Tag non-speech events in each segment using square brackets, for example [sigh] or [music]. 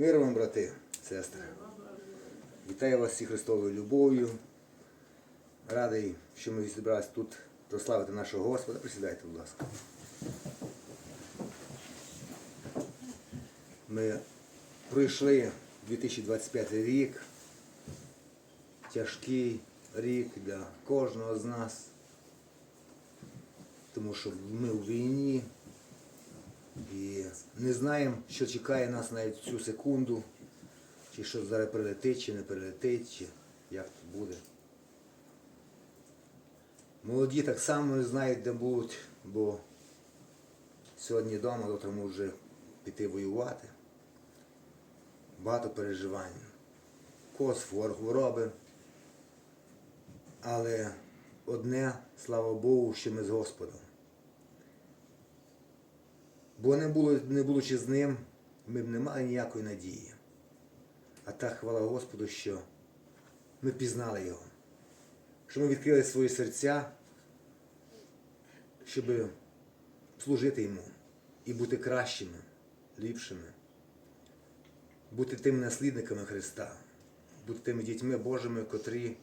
Мир вам, брати, сестри. Вітаю вас всіх Христовою любов'ю. Радий, що ми зібралися тут прославити нашого Господа. Присідайте, будь ласка. Ми пройшли 2025 рік. Тяжкий рік для кожного з нас. Тому що ми у війні не знаємо, що чекає нас навіть цю секунду, чи що зараз прилетить, чи не прилетить, чи як тут буде. Молоді так само не знають, де будуть, бо сьогодні вдома, завтра вже піти воювати. Багато переживань. Хвор- хвороби. Але одне, слава Богу, що ми з Господом. Бо не, було, не будучи з ним, ми б не мали ніякої надії. А так хвала Господу, що ми пізнали Його, що ми відкрили свої серця, щоб служити Йому і бути кращими, ліпшими, бути тими наслідниками Христа, бути тими дітьми Божими, котрі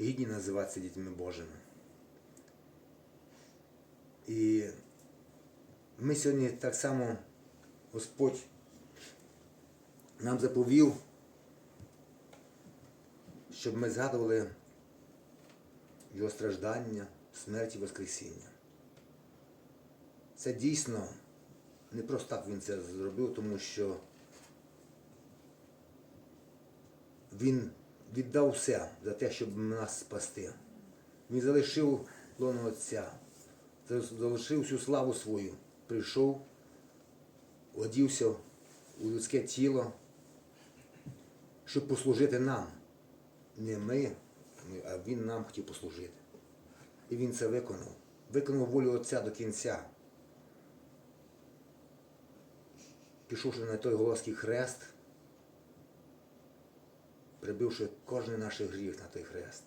гідні називатися дітьми Божими. І ми сьогодні так само Господь нам заповів, щоб ми згадували його страждання, смерть і Воскресіння. Це дійсно не просто так він це зробив, тому що він віддав все за те, щоб нас спасти. Він залишив лоно Отця, залишив всю славу свою, прийшов, одівся у людське тіло, щоб послужити нам. Не ми, а він нам хотів послужити. І він це виконав. Виконав волю Отця до кінця. Пішовши на той Голоський хрест, прибивши кожен наш гріх на той хрест.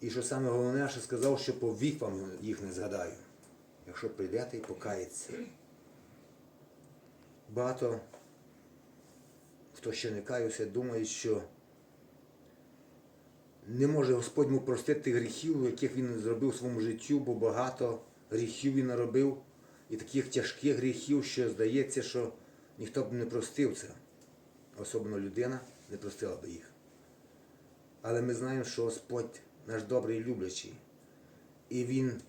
І що саме головне, що сказав, що по вік вам їх не згадаю, якщо прийдете і покається. Багато, хто ще не каюся, думає, що не може Господь йому простити гріхів, яких він зробив у своєму життю, бо багато гріхів він наробив, і таких тяжких гріхів, що здається, що ніхто б не простив це. Особливо людина не простила б їх. Але ми знаємо, що Господь наш добрий і люблячий. І Він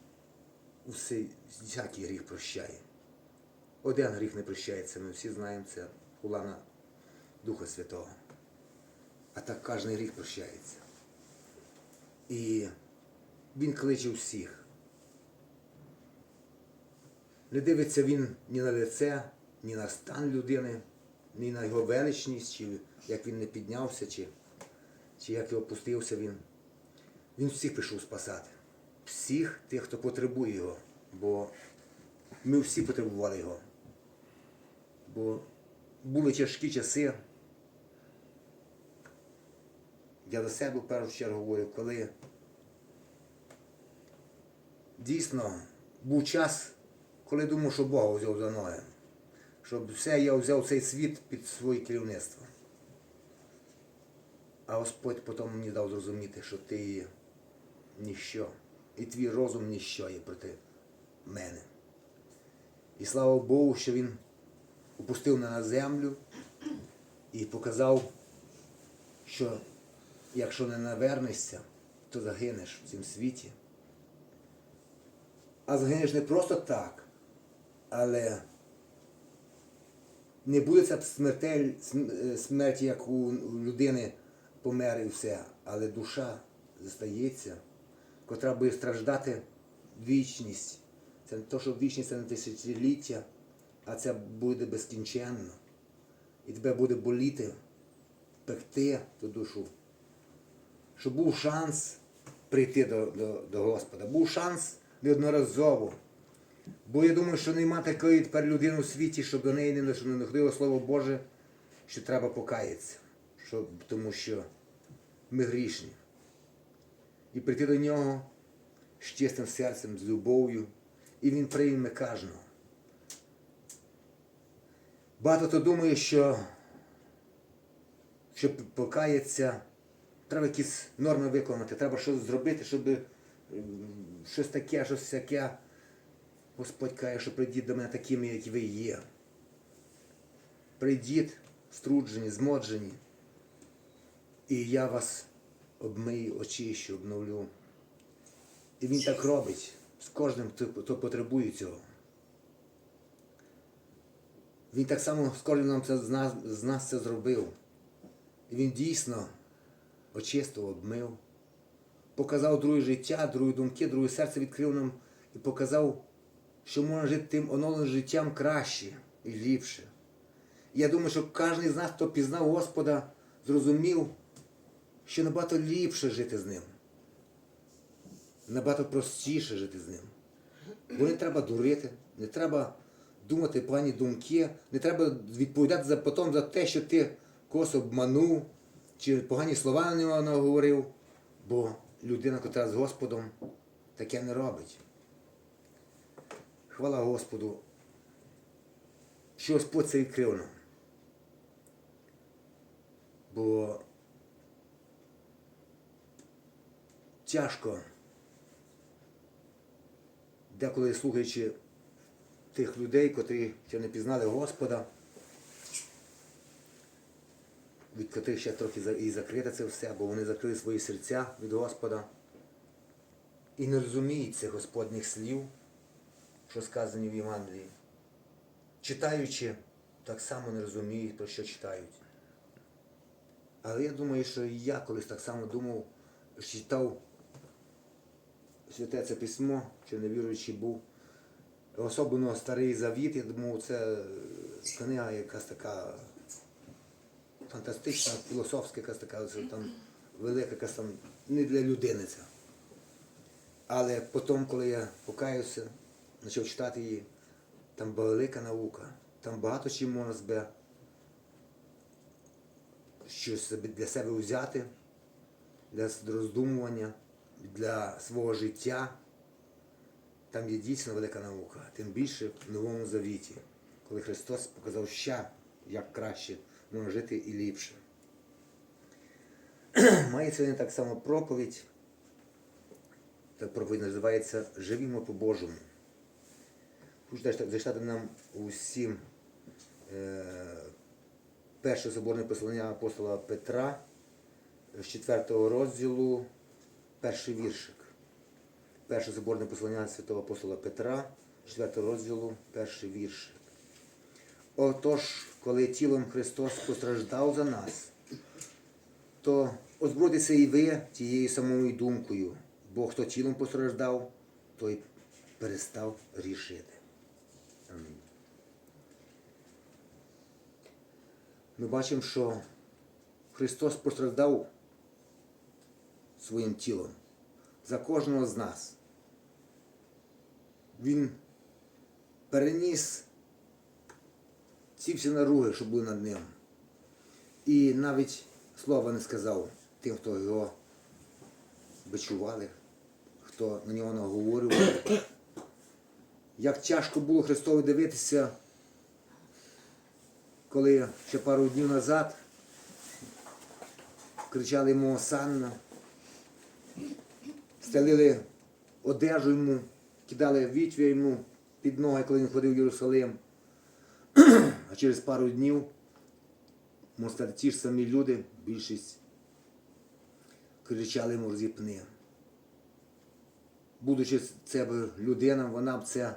усе, всякий гріх прощає. Один гріх не прощається, ми всі знаємо це улана Духа Святого. А так кожен гріх прощається. І він кличе всіх. Не дивиться він ні на лице, ні на стан людини, ні на його величність, чи як він не піднявся, чи, чи як його опустився він. Він всіх прийшов спасати. Всіх тих, хто потребує його. Бо ми всі потребували його. Бо були тяжкі часи. Я до себе в першу чергу говорю, коли дійсно був час, коли думав, що Бога взяв за ноги. Щоб все я взяв цей світ під своє керівництво. А Господь потім мені дав зрозуміти, що ти ніщо. І твій розум ніщо є проти мене. І слава Богу, що Він опустив мене на землю і показав, що якщо не навернешся, то загинеш в цьому світі. А загинеш не просто так, але не буде ця смертель, см- е, як у людини помер і все, але душа зостається, котра буде страждати вічність. Це не то, що вічність це не тисячоліття, а це буде безкінченно. І тебе буде боліти, пекти ту душу. Щоб був шанс прийти до, до, до Господа. Був шанс неодноразово. Бо я думаю, що нема такої тепер людини у світі, щоб до неї не, щоб доходило Слово Боже, що треба покаятися. Що, тому що ми грішні. І прийти до нього з чистим серцем, з любов'ю, і він прийме кожного. Багато хто думає, що щоб покаятися, треба якісь норми виконати, треба щось зробити, щоб щось таке, щось всяке. Господь каже, що прийдіть до мене такими, які ви є. Прийдіть, струджені, змоджені, і я вас обмию, очищу, обновлю. І він так робить з кожним, хто, потребує цього. Він так само з кожним це, з, нас, з нас це зробив. І він дійсно очистив, обмив, показав друге життя, другі думки, друге серце відкрив нам і показав, що можна жити тим оновленим життям краще і ліпше. І я думаю, що кожен з нас, хто пізнав Господа, зрозумів, що набагато ліпше жити з ним. Набагато простіше жити з ним. Бо не треба дурити, не треба думати погані думки, не треба відповідати за, потім за те, що ти когось обманув, чи погані слова на нього наговорив. Бо людина, яка з Господом, таке не робить. Хвала Господу, що Господь це відкрив нам. Бо тяжко, деколи слухаючи тих людей, котрі ще не пізнали Господа, від котрих ще трохи і закрите це все, бо вони закрили свої серця від Господа і не розуміють цих Господніх слів, що сказані в Євангелії. Читаючи, так само не розуміють, про що читають. Але я думаю, що і я колись так само думав, читав святе це письмо, що невіруючий був. Особливо старий завіт, я думав, це книга якась така фантастична, філософська, якась така, що там велика, якась там не для людини це. Але потім, коли я покаявся, почав читати її, там велика наука, там багато чим можна себе щось для себе взяти, для роздумування, для свого життя. Там є дійсно велика наука, тим більше в Новому Завіті, коли Христос показав ще, як краще можна жити і ліпше. [clears throat] Має сьогодні так само проповідь. Та проповідь називається Живімо по-божому. Хочу зачитати нам усім е, перше соборне послання апостола Петра з 4 розділу, перший віршик. Перше соборне послання святого апостола Петра, 4 розділу, перший віршик. Отож, коли тілом Христос постраждав за нас, то озбройтеся і ви тією самою думкою, бо хто тілом постраждав, той перестав рішити. Ми бачимо, що Христос постраждав своїм тілом за кожного з нас. Він переніс ці всі наруги, що були над ним. І навіть слова не сказав тим, хто його бичували, хто на нього наговорював. Як тяжко було Христові дивитися, коли ще пару днів назад кричали йому Осанна, стелили одежу йому, кидали вітвя йому під ноги, коли він ходив в Єрусалим. [clears throat] А через пару днів, можна ті ж самі люди, більшість, кричали йому розіпни. Будучи це б людина, вона б це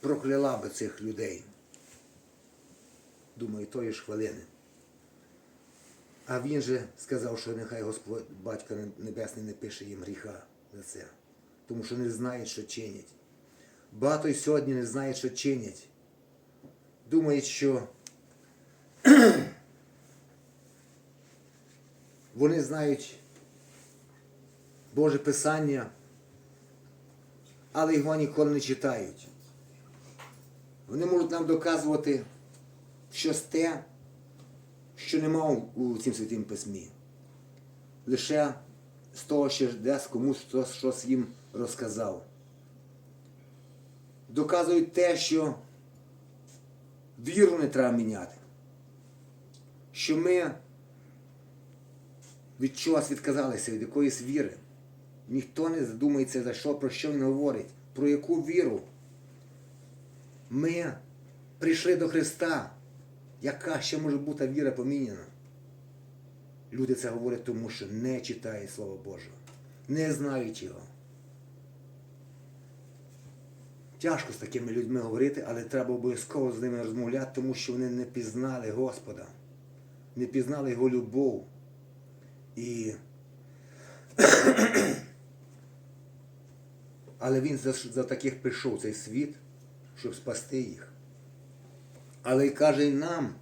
прокляла би цих людей. Думаю, тої ж хвилини. А він же сказав, що нехай Господь Батько Небесний не пише їм гріха за це, тому що не знають, що чинять. Багато й сьогодні не знають, що чинять. Думають, що [clears throat] вони знають Боже Писання, але його ніколи не читають. Вони можуть нам доказувати щось те, що нема у цім святім письмі. Лише з того, що десь комусь хтось щось їм розказав. Доказують те, що віру не треба міняти. Що ми від чогось відказалися, від якоїсь віри. Ніхто не задумається, за що, про що він говорить, про яку віру. Ми прийшли до Христа. Яка ще може бути віра поміняна? Люди це говорять тому, що не читають Слово Боже, не знають його. Тяжко з такими людьми говорити, але треба обов'язково з ними розмовляти, тому що вони не пізнали Господа, не пізнали Його любов. І... [clears throat] Але Він за, за таких прийшов цей світ, щоб спасти їх. Але й каже нам,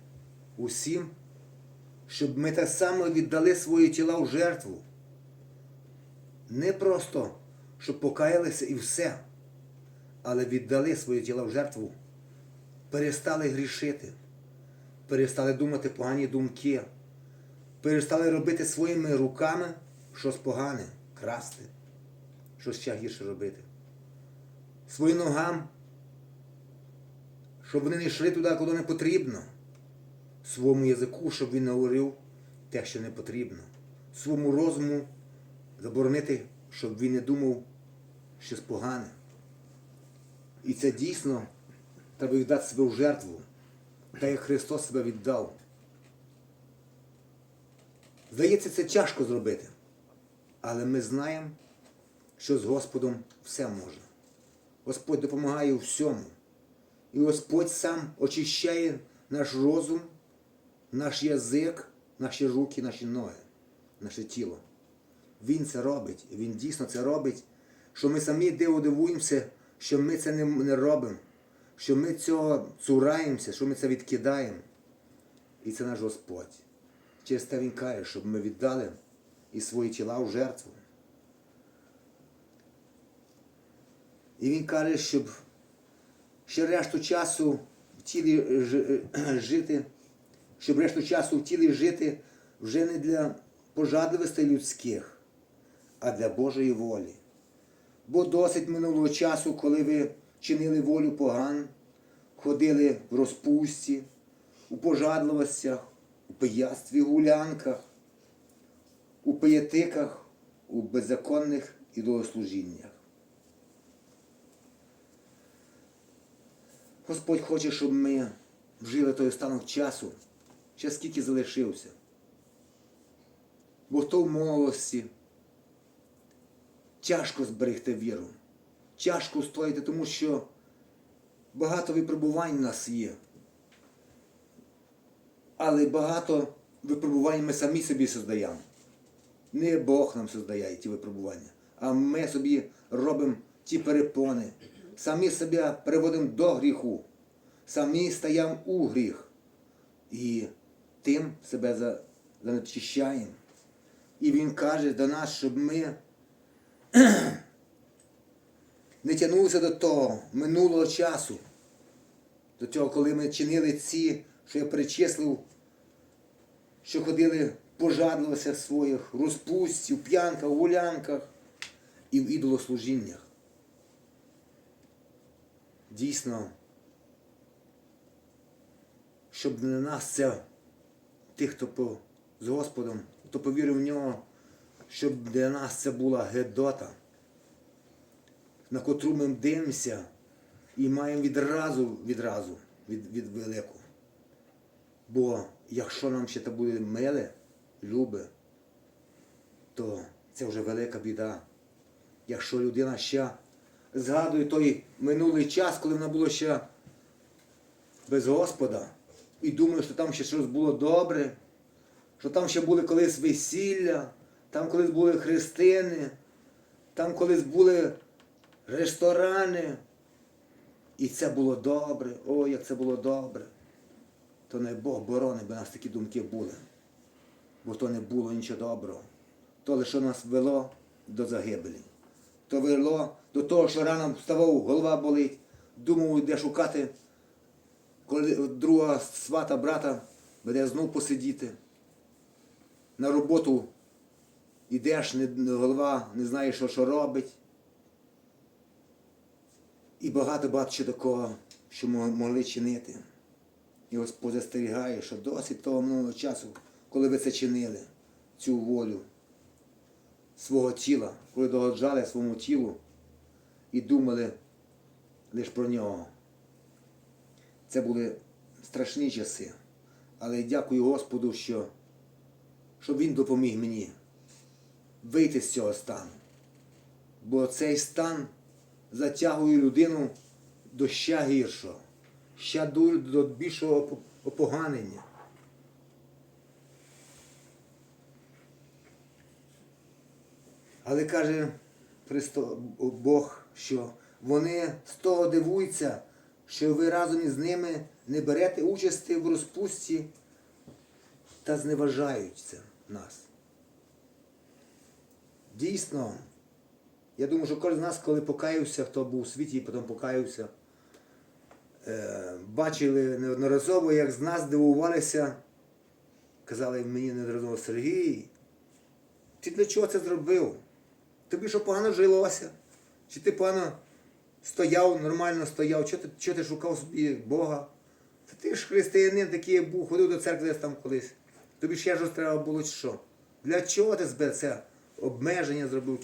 усім, щоб ми так само віддали свої тіла в жертву. Не просто, щоб покаялися і все, але віддали свої тіла в жертву, перестали грішити, перестали думати погані думки, перестали робити своїми руками щось погане, красти, щось ще гірше робити. Своїм ногам щоб вони не йшли туди, куди не потрібно. Своєму язику, щоб він не говорив те, що не потрібно. Своєму розуму заборонити, щоб він не думав щось погане. І це дійсно треба віддати себе в жертву, так як Христос себе віддав. Здається, це тяжко зробити, але ми знаємо, що з Господом все можна. Господь допомагає у всьому. І Господь сам очищає наш розум, наш язик, наші руки, наші ноги, наше тіло. Він це робить, Він дійсно це робить, що ми самі диво дивуємося, що ми це не, робимо, що ми цього цураємося, що ми це відкидаємо. І це наш Господь. Через те Він каже, щоб ми віддали і свої тіла в жертву. І Він каже, щоб ще решту часу в тілі [clears throat] жити, щоб решту часу в тілі жити вже не для пожадливостей людських, а для Божої волі. Бо досить минулого часу, коли ви чинили волю поган, ходили в розпусті, у пожадливостях, у пияцтві, гулянках, у пиятиках, у беззаконних ідолослужіннях. Господь хоче, щоб ми вжили той останок часу, ще скільки залишився. Бо то в молодості тяжко зберегти віру, тяжко стояти, тому що багато випробувань в нас є. Але багато випробувань ми самі собі создаємо. Не Бог нам создає ті випробування, а ми собі робимо ті перепони, самі себе приводимо до гріху, самі стаємо у гріх і тим себе за- занечищаємо. І Він каже до нас, щоб ми [clears throat] не тягнулися до того минулого часу, до цього, коли ми чинили ці, що я перечислив, що ходили пожадливися в своїх розпустів, п'янках, гулянках і в ідолослужіннях. Дійсно, щоб для нас це, тих, хто по, з Господом, хто повірив в нього, щоб для нас це була гедота, на котру ми дивимося і маємо відразу, відразу від, від велику. Бо якщо нам ще це буде миле, любе, то це вже велика біда. Якщо людина ще згадує той минулий час, коли вона була ще без Господа, і думає, що там ще щось було добре, що там ще були колись весілля, там колись були хрестини, там колись були ресторани. І це було добре, ой, як це було добре. То не Бог борони, бо нас такі думки були. Бо то не було нічого доброго. То лише нас вело до загибелі. То вело до того, що рано вставав, голова болить, думав, де шукати, коли друга свата брата буде знов посидіти. На роботу йдеш, не, голова не знає, що, що робить. І багато-багато ще такого, що мо- могли чинити. І Господь застерігає, що досить того минулого часу, коли ви це чинили, цю волю свого тіла, коли догоджали своєму тілу і думали лише про нього. Це були страшні часи. Але дякую Господу, що, що Він допоміг мені вийти з цього стану. Бо цей стан затягує людину до ще гіршого, ще до, більшого опо- Але каже Бог, що вони з того дивуються, що ви разом із ними не берете участі в розпусті та зневажають це нас. Дійсно, я думаю, що кожен з нас, коли покаявся, хто був у світі і потім покаявся, е, бачили неодноразово, як з нас дивувалися, казали мені неодноразово, Сергій, ти для чого це зробив? Тобі що погано жилося? Чи ти погано стояв, нормально стояв? Чого ти, чого ти шукав собі Бога? Та ти ж християнин такий був, ходив до церкви десь там колись. Тобі ще щось треба було чи що? Для чого ти себе це обмеження зробив?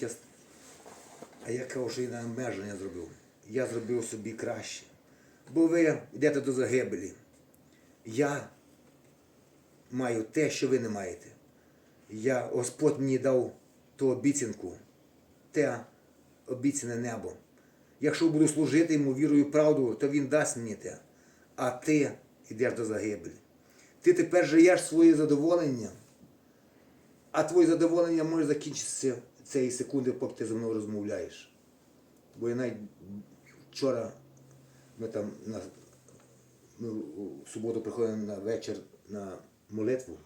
А я кажу, що я обмеження зробив. Я зробив собі краще. Бо ви йдете до загибелі. Я маю те, що ви не маєте. Я, Господь мені дав ту обіцянку, те обіцяне небо. Якщо буду служити йому вірою і правду, то він дасть мені те. А ти йдеш до загибелі. Ти тепер живеш своє задоволення, а твоє задоволення може закінчитися цієї секунди, поки ти зі мною розмовляєш. Бо я навіть вчора ми там на, ми в суботу приходили на вечір на молитву.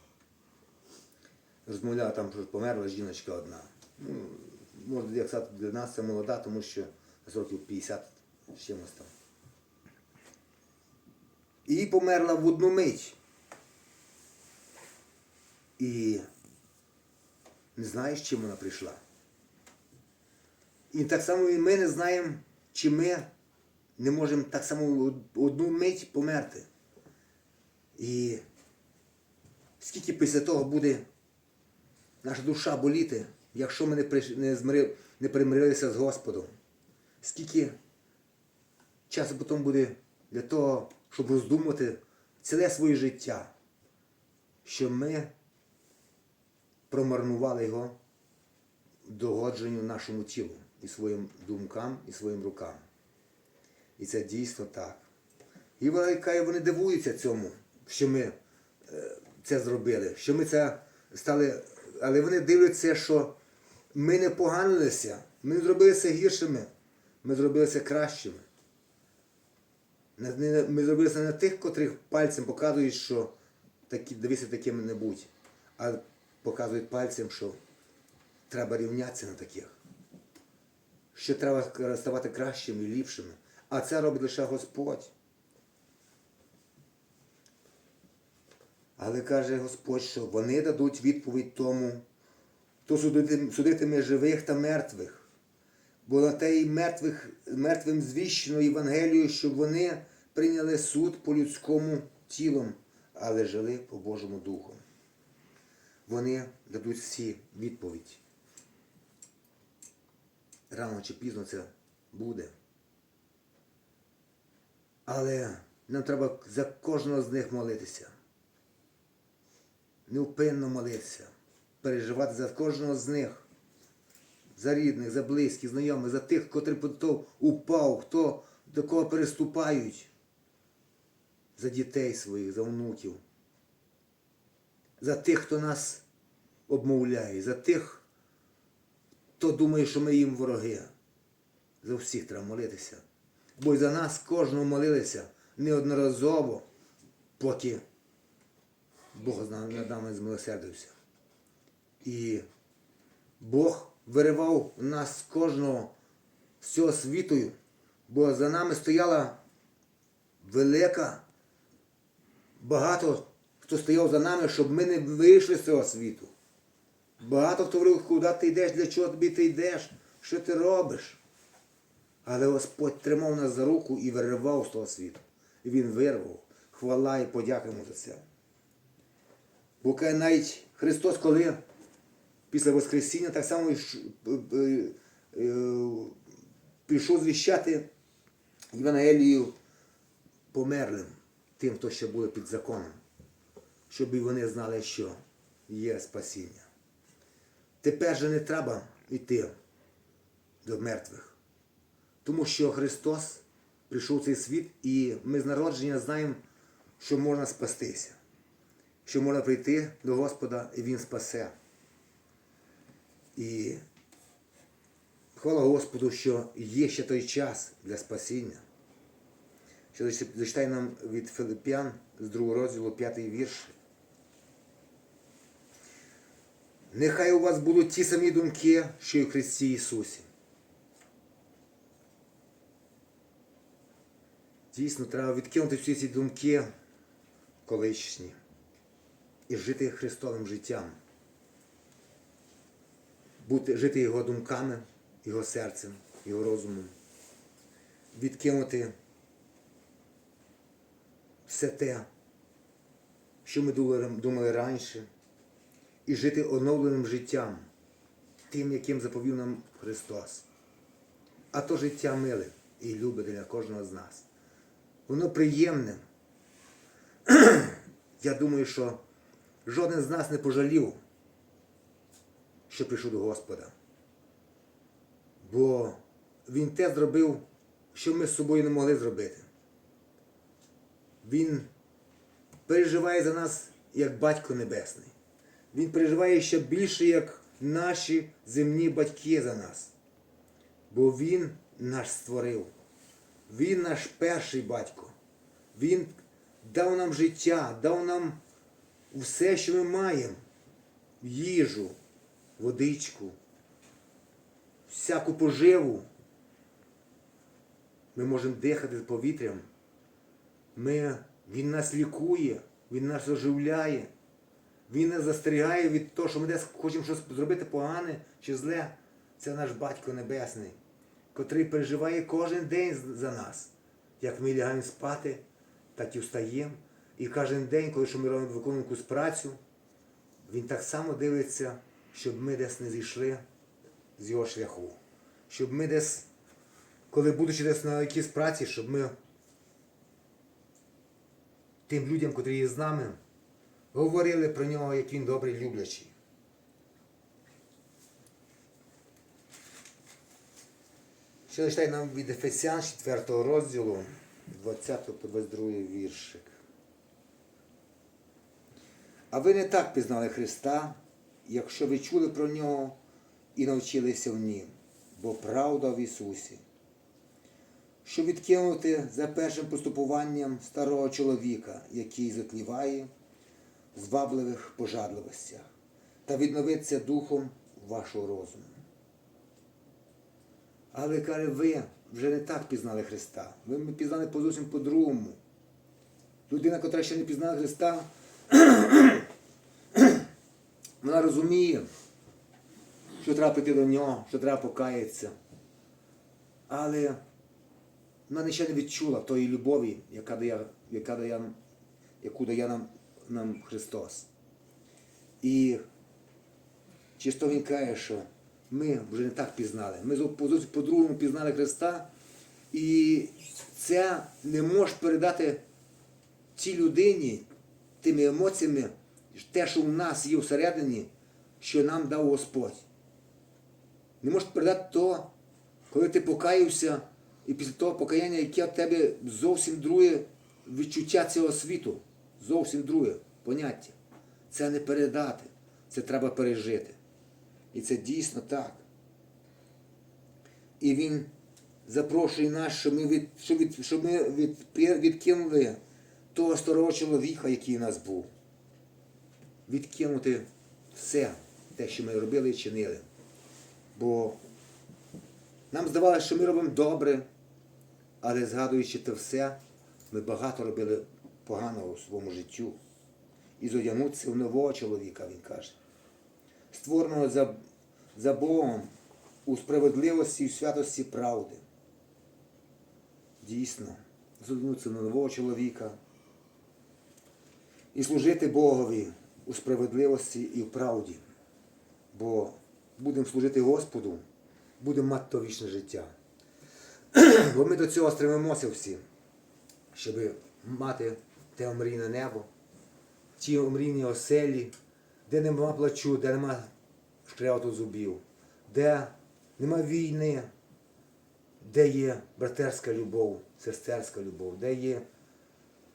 Розмовляла там, що померла жіночка одна. Ну, може, як сказати, для нас це молода, тому що десь років 50 з чимось там. І померла в одну мить. І не знаєш, чим вона прийшла. І так само і ми не знаємо, чи ми не можемо так само одну мить померти. І скільки після того буде наша душа боліти, якщо ми не, приш... не, примирилися з Господом. Скільки часу потім буде для того, щоб роздумати ціле своє життя, що ми промарнували його догодженню нашому тілу і своїм думкам, і своїм рукам. І це дійсно так. І вона вони дивуються цьому, що ми е, це зробили, що ми це стали. Але вони дивляться, що ми не поганилися, ми не зробилися гіршими, ми зробилися кращими. Ми зробилися не тих, котрих пальцем показують, що такі, дивися такими не будь, а показують пальцем, що треба рівнятися на таких. Що треба ставати кращими і ліпшими. А це робить лише Господь. Але каже Господь, що вони дадуть відповідь тому, судитиме, судитиме живих та мертвих. Бо на те й мертвих, мертвим звіщено Євангелію, щоб вони прийняли суд по людському тілом, але жили по Божому Духу. Вони дадуть всі відповідь. Рано чи пізно це буде. Але нам треба за кожного з них молитися. Невпинно молитися, переживати за кожного з них, за рідних, за близьких, знайомих, за тих, котрі хто упав, хто до кого переступають, за дітей своїх, за внуків, за тих, хто нас обмовляє, за тих, хто думає, що ми їм вороги. За всіх треба молитися. Бо й за нас кожного молилися неодноразово, поки Бог над нами змилосердився. І Бог виривав нас з кожного з цього бо за нами стояла велика, багато хто стояв за нами, щоб ми не вийшли з цього світу. Багато хто говорив, куди ти йдеш, для чого тобі ти йдеш, що ти робиш. Але Господь тримав нас за руку і виривав з того світу. І Він вирвав. хвала і подякуємо за це. Бо навіть Христос, коли після Воскресіння так само е, е, е, пішов звіщати Євангелію померлим, тим, хто ще були під законом, щоб вони знали, що є спасіння. Тепер же не треба йти до мертвих, тому що Христос прийшов в цей світ, і ми з народження знаємо, що можна спастися, що можна прийти до Господа і Він спасе. І хвала Господу, що є ще той час для спасіння. Що зачитай нам від Филип'ян з другого розділу п'ятий вірш. Нехай у вас будуть ті самі думки, що й в Христі Ісусі. Дійсно, треба відкинути всі ці думки колишні і жити Христовим життям. Бути, жити Його думками, Його серцем, Його розумом. Відкинути все те, що ми думали, раніше, і жити оновленим життям, тим, яким заповів нам Христос. А то життя миле і любе для кожного з нас. Воно приємне. [clears throat] Я думаю, що жоден з нас не пожалів, що прийшов до Господа. Бо Він те зробив, що ми з собою не могли зробити. Він переживає за нас як батько небесний. Він переживає ще більше, як наші земні батьки за нас. Бо Він нас створив. Він наш перший батько. Він дав нам життя, дав нам все, що ми маємо. Їжу, водичку, всяку поживу. Ми можемо дихати повітрям. Ми, він нас лікує, Він нас оживляє. Він нас застерігає від того, що ми десь хочемо щось зробити погане чи зле. Це наш Батько Небесний, котрий переживає кожен день за нас. Як ми лягаємо спати, так і встаємо. І кожен день, коли що ми робимо виконуємо якусь працю, він так само дивиться, щоб ми десь не зійшли з його шляху. Щоб ми десь, коли будучи десь на якійсь праці, щоб ми тим людям, котрі є з нами, говорили про нього, як він добрий люблячий. Ще читай нам від Ефесян 4 розділу, 20 по 22 віршик. А ви не так пізнали Христа, якщо ви чули про нього і навчилися в Нім, бо правда в Ісусі. Щоб відкинути за першим поступуванням старого чоловіка, який затліває в звабливих пожадливостях, та відновитися духом вашого розуму. Але каже, ви вже не так пізнали Христа. Ви ми пізнали по зовсім по-другому. Людина, яка ще не пізнала Христа, [clears throat] вона розуміє, що треба піти до нього, що треба покаятися. Але вона ще не відчула тої любові, яка дає, яка дає, яку дає нам, нам Христос. І чисто він каже, що ми вже не так пізнали. Ми по-другому пізнали Христа, і це не може передати цій людині тими емоціями, те, що в нас є всередині, що нам дав Господь. Не може передати то, коли ти покаявся, і після того покаяння, яке в тебе зовсім друге відчуття цього світу, зовсім друге поняття. Це не передати, це треба пережити. І це дійсно так. І він запрошує нас, щоб ми, від, щоб ми від, відкинули того старого чоловіка, який у нас був. Відкинути все, те, що ми робили і чинили. Бо нам здавалося, що ми робимо добре, але згадуючи те все, ми багато робили поганого у своєму життю. І зодягнутися в нового чоловіка, він каже створеного за, за Богом у справедливості і святості правди. Дійсно, звернутися на нового чоловіка, і служити Богові у справедливості і в правді. Бо будемо служити Господу, будемо мати то вічне життя. [clears throat] Бо ми до цього стремимося всі, щоб мати те омрійне небо, ті омрійні оселі, де нема плачу, де нема шкряту зубів, де нема війни, де є братерська любов, сестерська любов, де є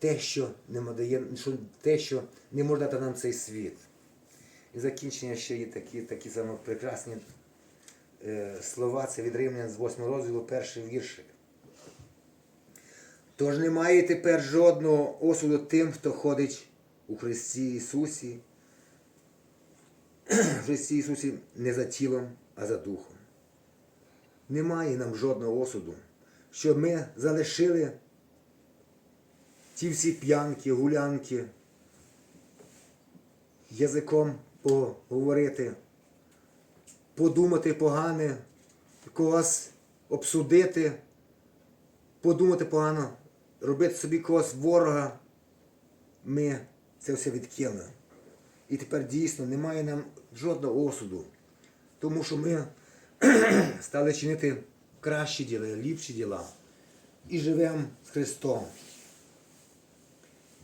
те, що не дає, що, те, що не може дати нам цей світ. І закінчення ще є такі, такі саме прекрасні е, слова, це від Римлян з 8 розділу, перший віршик. Тож немає тепер жодного осуду тим, хто ходить у Христі Ісусі, [clears throat] в Христі Ісусі не за тілом, а за духом. Немає нам жодного осуду, щоб ми залишили ті всі п'янки, гулянки, язиком поговорити, подумати погане, когось обсудити, подумати погано, робити собі когось ворога, ми це все відкинули. І тепер дійсно немає нам жодного осуду, тому що ми [clears throat] стали чинити кращі діла, ліпші діла. І живемо з Христом.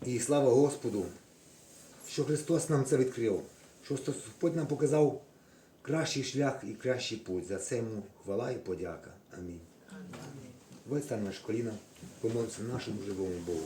І слава Господу, що Христос нам це відкрив, що Господь нам показав кращий шлях і кращий путь. За це йому хвала і подяка. Амінь. Вистань наш коліна, помолимося нашому живому Богу.